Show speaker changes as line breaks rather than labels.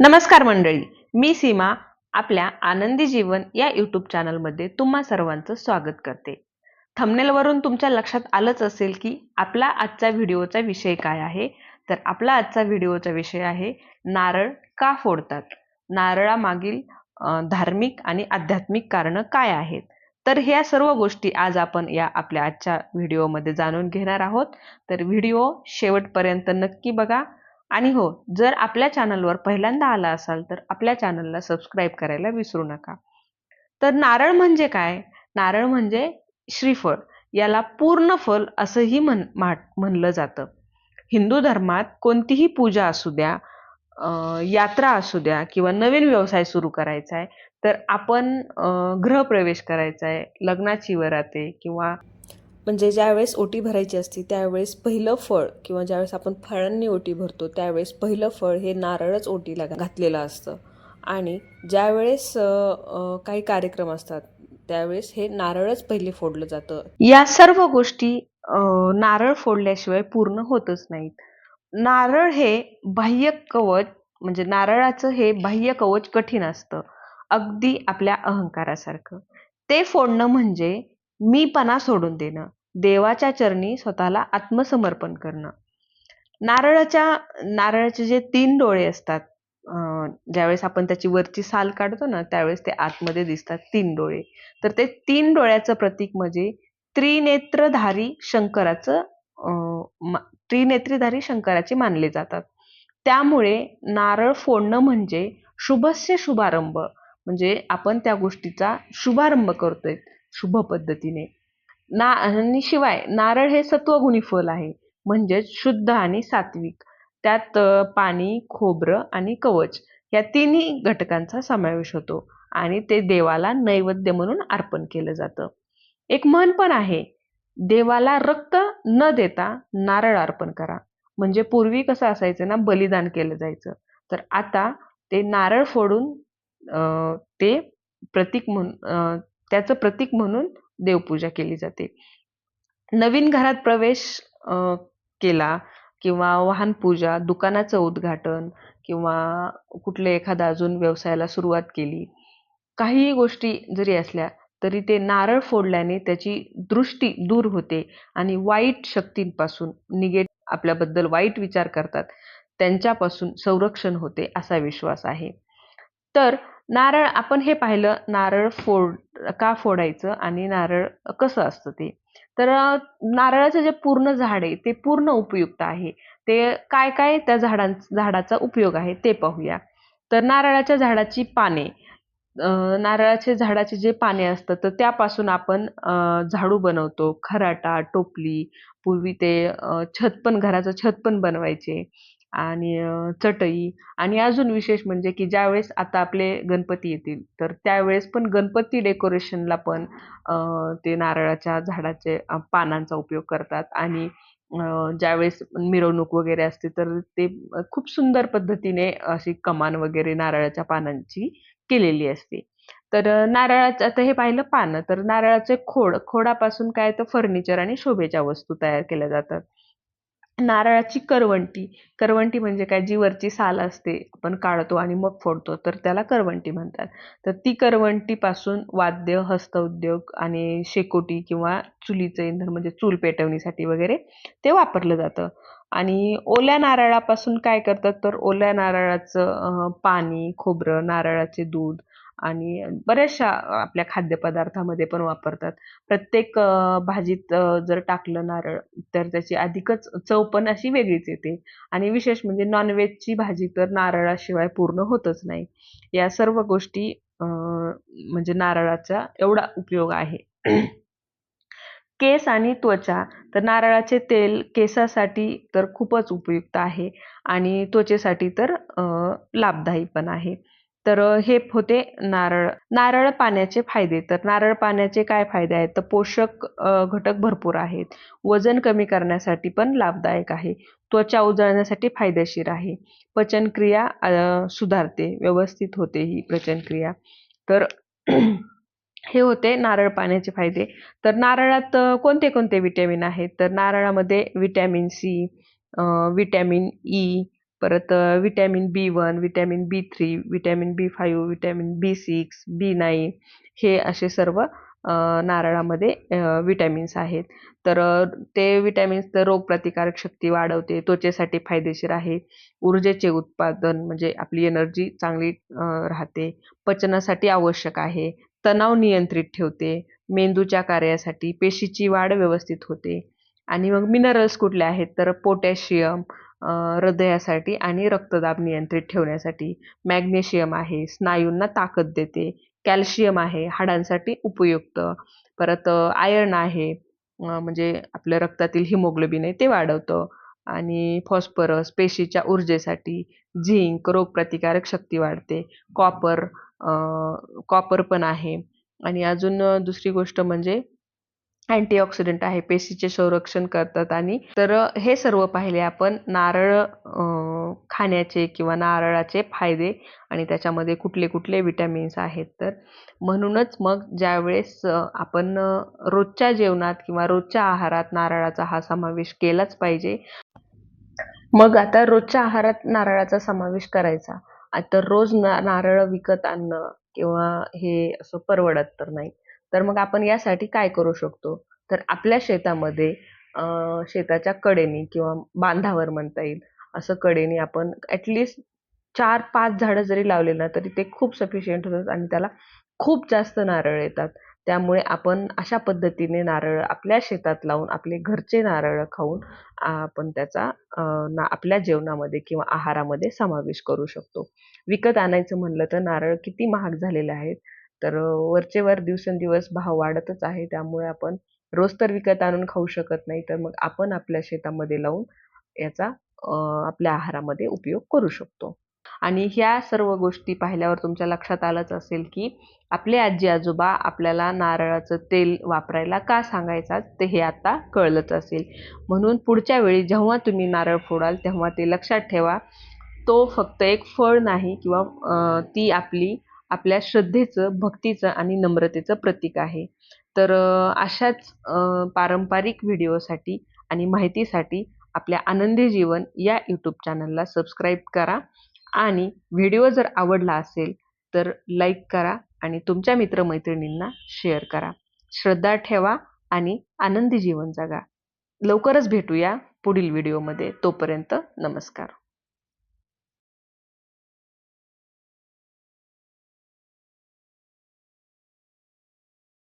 नमस्कार मंडळी मी सीमा आपल्या आनंदी जीवन या यूट्यूब चॅनलमध्ये तुम्हा सर्वांचं स्वागत करते. थंबनेलवरून तुमच्या लक्षात आलंच असेल की आपला आजचा व्हिडिओचा विषय काय आहे? तर आपला आजचा व्हिडिओचा विषय आहे नारळ का फोडतात? नारळामागील धार्मिक आणि आध्यात्मिक कारणं काय आहेत? तर ह्या सर्व गोष्टी आज आपण या आपल्या आजच्या व्हिडिओमध्ये जाणून घेणार आहोत. तर व्हिडिओ शेवटपर्यंत नक्की बघा. आणि हो जर आपल्या चॅनलवर पहिल्यांदा आला असाल तर आपल्या चॅनलला सबस्क्राईब करायला विसरू नका. तर नारळ म्हणजे काय? नारळ म्हणजे श्रीफळ. याला पूर्ण फल असंही म्हण म्हणलं जातं. हिंदू धर्मात कोणतीही पूजा असू द्या यात्रा असू द्या किंवा नवीन व्यवसाय सुरू करायचा आहे तर आपण गृहप्रवेश करायचा आहे लग्नाची वराते आहे किंवा
म्हणजे ज्यावेळेस ओटी भरायची असते त्यावेळेस पहिलं फळ किंवा ज्यावेळेस आपण फळांनी ओटी भरतो त्यावेळेस पहिलं फळ हे नारळच ओटीला घातलेलं असतं. आणि ज्यावेळेस काही कार्यक्रम असतात त्यावेळेस हे नारळच पहिले फोडलं जातं.
या सर्व गोष्टी नारळ फोडल्याशिवाय पूर्ण होतच नाहीत. नारळ हे बाह्य कवच म्हणजे नारळाचं हे बाह्य कवच कठीण असतं. अगदी आपल्या अहंकारासारखं. ते फोडणं म्हणजे मीपणा सोडून देणं. देवाच्या चरणी स्वतःला आत्मसमर्पण करणं. नारळाच्या नारळाचे जे तीन डोळे असतात ज्यावेळेस आपण त्याची वरची साल काढतो ना त्यावेळेस ते आतमध्ये दिसतात तीन डोळे. तर ते तीन डोळ्याचं प्रतीक म्हणजे त्रिनेत्रधारी शंकराचं मा- त्रिनेत्रीधारी शंकराचे मानले जातात. त्यामुळे नारळ फोडणं म्हणजे शुभस्य शुभारंभ. म्हणजे आपण त्या गोष्टीचा शुभारंभ करतोय. शुभ पद्धतीने. ना आणि शिवाय नारळ हे सत्वगुणी फल आहे म्हणजेच शुद्ध आणि सात्विक. त्यात पाणी खोबरं आणि कवच या तिन्ही घटकांचा समावेश होतो आणि ते देवाला नैवेद्य म्हणून अर्पण केलं जातं. एक म्हण पण आहे देवाला रक्त न देता नारळ अर्पण करा. म्हणजे पूर्वी कसं असायचं ना बलिदान केलं जायचं. तर आता ते नारळ फोडून ते प्रतीक म्हणून त्याचं प्रतीक म्हणून देवपूजा केली जाते. नवीन घरात प्रवेश केला किंवा वाहन पूजा दुकानाचं उद्घाटन किंवा कुठले एखादा अजून व्यवसायाला सुरुवात केली काहीही गोष्टी जरी असल्या तरी ते नारळ फोडल्याने त्याची दृष्टी दूर होते आणि वाईट शक्तींपासून निगेट आपल्याबद्दल वाईट विचार करतात. त्यांच्यापासून संरक्षण होते असा विश्वास आहे. तर नारळ आपण हे पाहिलं नारळ फोड का फोडायचं आणि नारळ कसं असतं ते? तर नारळाचं जे पूर्ण झाड आहे ते पूर्ण उपयुक्त आहे. ते काय काय त्या झाडां झाडाचा उपयोग आहे ते पाहूया. तर नारळाच्या झाडाची पाने नारळाचे झाडाचे जे पाने असतात तर त्यापासून आपण झाडू बनवतो. खराटा टोपली पूर्वी ते छत पण घराचं छत पण बनवायचे. आणि चटई आणि अजून विशेष म्हणजे की ज्यावेळेस आता आपले गणपती येतील तर त्यावेळेस पण गणपती डेकोरेशनला पण ते नारळाच्या झाडाचे पानांचा उपयोग करतात आणि ज्यावेळेस मिरवणूक वगैरे असते तर ते खूप सुंदर पद्धतीने अशी कमान वगैरे नारळाच्या पानांची केलेली असते. तर नारळाचं आता हे पाहिलं पानं तर नारळाचे खोड खोडापासून काय तर फर्निचर आणि शोभेच्या वस्तू तयार केल्या जातात. नारळाची करवंटी. करवंटी म्हणजे काय? जी वरची साल असते आपण काढतो आणि मग फोडतो. तर त्याला करवंटी म्हणतात. तर ती करवंटीपासून वाद्य हस्तउद्योग आणि शेकोटी किंवा चुलीचं इंधन म्हणजे चूल पेटवणीसाठी वगैरे ते वापरलं जातं. आणि ओल्या नारळापासून काय करतात? तर ओल्या नारळाचं पाणी खोबरं नारळाचे दूध आणि बऱ्याचशा आपल्या खाद्यपदार्थामध्ये पण वापरतात. प्रत्येक भाजीत जर टाकलं नारळ तर त्याची अधिकच चव पण अशी वेगळीच येते. आणि विशेष म्हणजे नॉनव्हेजची भाजी तर नारळाशिवाय पूर्ण होतच नाही. या सर्व गोष्टी म्हणजे नारळाचा एवढा उपयोग आहे. केस आणि त्वचा तर नारळाचे तेल केसासाठी तर खूपच उपयुक्त आहे. आणि त्वचेसाठी तर लाभदायी पण आहे. तर हे होते नारळ नारळ पाण्याचे फायदे. तर नारळ पाण्याचे काय फायदे आहेत? तर पोषक घटक भरपूर आहेत. वजन कमी करण्यासाठी पण लाभदायक आहे. त्वचा उजळण्यासाठी फायदेशीर आहे. पचनक्रिया सुधारते. व्यवस्थित होते ही पचनक्रिया. तर हे होते नारळ पाण्याचे फायदे. तर नारळात कोणते कोणते विटॅमिन आहेत? तर नारळामध्ये विटॅमिन सी विटॅमिन ई परत vitamin B one vitamin B three vitamin B five vitamin B six B nine हे असे सर्व नारळामध्ये विटॅमिन्स आहेत. तर ते विटॅमिन्स तर रोगप्रतिकारक शक्ती वाढवते त्वचेसाठी फायदेशीर आहे. ऊर्जेचे उत्पादन म्हणजे आपली एनर्जी चांगली राहते. पचनासाठी आवश्यक आहे. तणाव नियंत्रित ठेवते. मेंदूच्या कार्यासाठी पेशीची वाढ व्यवस्थित होते. आणि मग मिनरल्स कुठले आहेत? तर पोटॅशियम हृदयासाठी आणि रक्तदाब नियंत्रित ठेवण्यासाठी. मॅग्नेशियम आहे स्नायूंना ताकद देते कॅल्शियम आहे हाडांसाठी उपयुक्त. परत आयर्न आहे म्हणजे आपल्या रक्तातील हिमोग्लोबिन आहे ते वाढवतं. आणि फॉस्फरस पेशीच्या ऊर्जेसाठी झिंक रोगप्रतिकारक शक्ती वाढते. कॉपर कॉपर पण आहे. आणि अजून दुसरी गोष्ट म्हणजे अँटीऑक्सिडंट आहे पेशीचे संरक्षण करतात आणि तर हे सर्व पाहिले आपण नारळ खाण्याचे किंवा नारळाचे फायदे आणि त्याच्यामध्ये कुठले कुठले विटॅमिन्स आहेत तर. म्हणूनच मग ज्यावेळेस आपण रोजच्या जेवणात किंवा रोजच्या आहारात नारळाचा हा समावेश केलाच पाहिजे मग आता रोजच्या आहारात नारळाचा समावेश करायचा. तर रोज ना नारळ विकत आणणं किंवा हे असं परवडत तर नाही. तर मग आपण यासाठी काय करू शकतो? तर आपल्या शेतामध्ये शेताच्या कडेने किंवा बांधावर म्हणता येईल असं कडेने आपण ॲटलिस्ट चार पाच झाडं जरी लावले ना तरी ते खूप सफिशियंट होतात आणि त्याला खूप जास्त नारळ येतात. त्यामुळे आपण अशा पद्धतीने नारळ आपल्या शेतात लावून आपले घरचे नारळ खाऊन आपण त्याचा ना आपल्या जेवणामध्ये किंवा आहारामध्ये समावेश करू शकतो. विकत आणायचं म्हणलं तर नारळ किती महाग झालेले आहेत? तर वरचेवर वरचे वर दिवसेंदिवस भाव वाढतच आहे. त्यामुळे आपण रोज तर विकत आणून खाऊ शकत नाही तर मग आपण आपल्या शेतामध्ये लावून याचा आपल्या आहारामध्ये उपयोग करू शकतो. आणि ह्या सर्व गोष्टी पाहिल्यावर तुमच्या लक्षात आलंच असेल की आपले आजी आजोबा आपल्याला नारळाचं तेल वापरायला का सांगायचा ते हे आता कळलंच असेल. म्हणून पुढच्या वेळी जेव्हा तुम्ही नारळ फोडाल तेव्हा ते लक्षात ठेवा. तो फक्त एक फळ नाही किंवा ती आपली आपल्या श्रद्धेचं भक्तीचं आणि नम्रतेचं प्रतीक आहे. तर अशाच पारंपरिक व्हिडिओसाठी आणि माहितीसाठी आपल्या आनंदी जीवन या यूट्यूब चॅनलला सबस्क्राईब करा आणि व्हिडिओ जर आवडला असेल तर लाईक करा आणि तुमच्या मित्रमैत्रिणींना शेअर करा. श्रद्धा ठेवा आणि आनंदी जीवन जगा. लवकरच भेटूया पुढील व्हिडिओमध्ये तोपर्यंत नमस्कार.